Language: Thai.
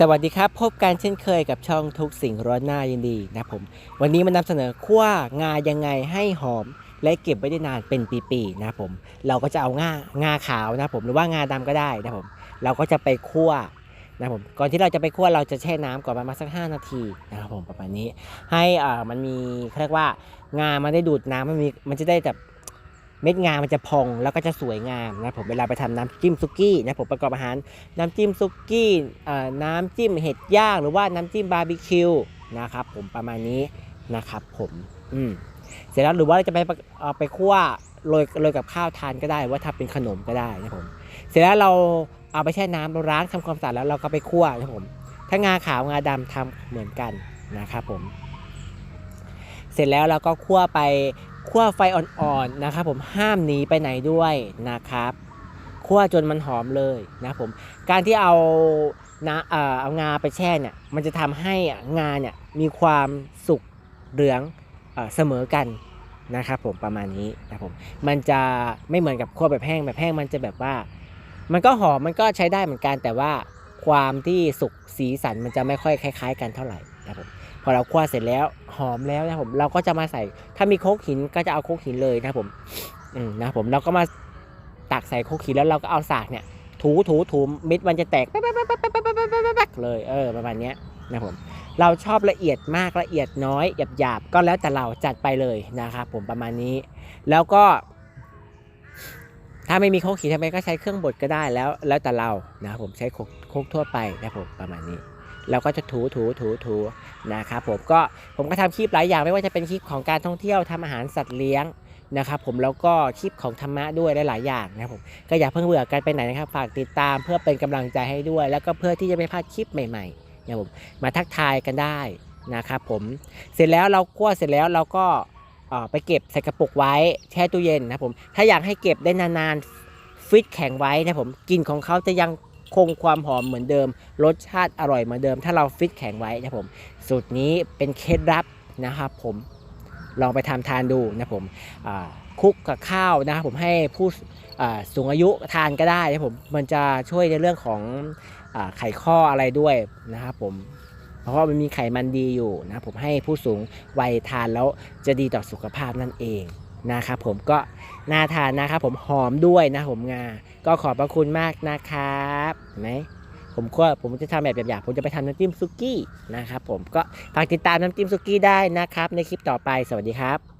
สวัสดีครับ พบกันเช่นเคยกับช่องทุกสิ่งร้อนหน้ายินดีนะครับผม วันนี้มานำเสนอคั่วงายังไงให้หอม และเก็บไว้ได้นานเป็นปีๆนะครับผม เราก็จะเอางางาขาวนะครับผมหรือว่างาดำก็ได้นะครับผม เราก็จะไปคั่วนะครับผมก่อนที่เราจะไปคั่วเราจะแช่น้ำก่อนประมาณสัก 5 นาทีนะครับผมประมาณนี้ ให้อ่ามันมีเขาเรียกว่างามันได้ดูดน้ำมันมีมันจะได้แบบ เม็ดงามันจะพองแล้วก็จะสวยงามนะผมเวลาไปทำน้ำจิ้มซุกี้นะผมประกอบอาหารน้ำจิ้มซุกี้เอ่อน้ำจิ้มเห็ดย่างหรือว่าน้ำจิ้มบาร์บีคิวนะครับผมประมาณนี้นะครับผมอืมเสร็จแล้วหรือว่าจะไปเอาไปคั่วโรยโรยกับข้าวทานก็ได้ว่าทำเป็นขนมก็ได้นะครับผมเสร็จแล้วเราเอาไปแช่น้ำเราล้างทำความสะอาดแล้วเราก็ไปคั่วนะครับผมถ้างาขาวงาดำทำเหมือนกันนะครับผมเสร็จแล้วเราก็คั่วไป คั่วไฟอ่อนๆนะครับผมห้ามหนีไปไหนด้วยนะครับคั่วจนมันหอมเลยนะครับผมการที่เอานะเอ่อเอางาไปแช่เนี่ยมันจะทำให้อะงาเนี่ยมีความสุกเหลืองเอเสมอกันนะครับผมประมาณนี้นะครับผมมันจะไม่เหมือนกับคั่วแบบแห้งแบบแห้งมันจะแบบว่า มันก็หอมมันก็ใช้ได้เหมือนกันแต่ว่าความที่สุกสีสันมันจะไม่ค่อยคล้าย ๆ กันเท่าไหร่นะครับผม พอเราคั่วเสร็จแล้วหอมแล้วนะผมเราก็จะมาใส่ ถ้ามีโคกหินก็จะเอาโคกหินเลยนะผมอืมนะผมเราก็มาตักใส่โคกหินแล้วเราก็เอาสากเนี่ย ถูถูถูเม็ดมันจะแตกเลยเออประมาณนี้นะผมเราชอบละเอียดมากละเอียดน้อยหยาบหยาบก็แล้วแต่เราจัดไปเลยนะครับผมประมาณนี้แล้วก็ ถ้าไม่มีโคกหินทำไมก็ใช้เครื่องบดก็ได้แล้ว แล้วแต่เรานะผมใช้โคกทั่วไปนะผมประมาณนี้ เราก็จะถูถูถูถูนะครับผมก็ผมก็ทำคลิปหลายอย่างไม่ว่าจะเป็นคลิปของการท่องเที่ยวทำอาหารสัตว์เลี้ยงนะครับผมแล้วก็คลิปของธรรมะด้วยหลายๆอย่างนะครับผมก็อย่าเพิ่งเบื่อกันไปไหนนะครับ ฝากติดตามเพื่อเป็นกำลังใจให้ด้วย แล้วก็เพื่อที่จะไม่พลาดคลิปใหม่ๆนะครับผมมาทักทายกันได้นะครับผมเสร็จแล้วเราคั่วเสร็จแล้วเราก็ไปเก็บใส่กระปุกไว้แช่ตู้เย็นนะผมถ้าอยากให้เก็บได้นานๆฟิตแข็งไว้นะผมกลิ่นของเขาจะยัง คงความหอมเหมือนเดิม รสชาติอร่อยเหมือนเดิม ถ้าเราฟิตแข็งไว้นะผมสูตรนี้เป็นเคล็ดลับนะครับผมลองไปทำทานดูนะผมคุกกับข้าวนะครับผมให้ผู้สูงอายุทานก็ได้นะผมมันจะช่วยในเรื่องของอไขข้ออะไรด้วยนะครับผมเพราะว่ามันมีไขมันดีอยู่นะผมให้ผู้สูงวัยทานแล้วจะดีต่อสุขภาพนั่นเอง นะครับผมก็น่าทานนะครับผมหอมด้วยนะผมงา ก็ขอบพระคุณมากนะครับเห็นไหมผมก็ผมจะทำแบบหยาบๆผมจะไปทำน้ำจิ้มซุกี้นะครับผมก็ฝากติดตามน้ำจิ้มซุกี้ได้นะครับ ในคลิปต่อไปสวัสดีครับ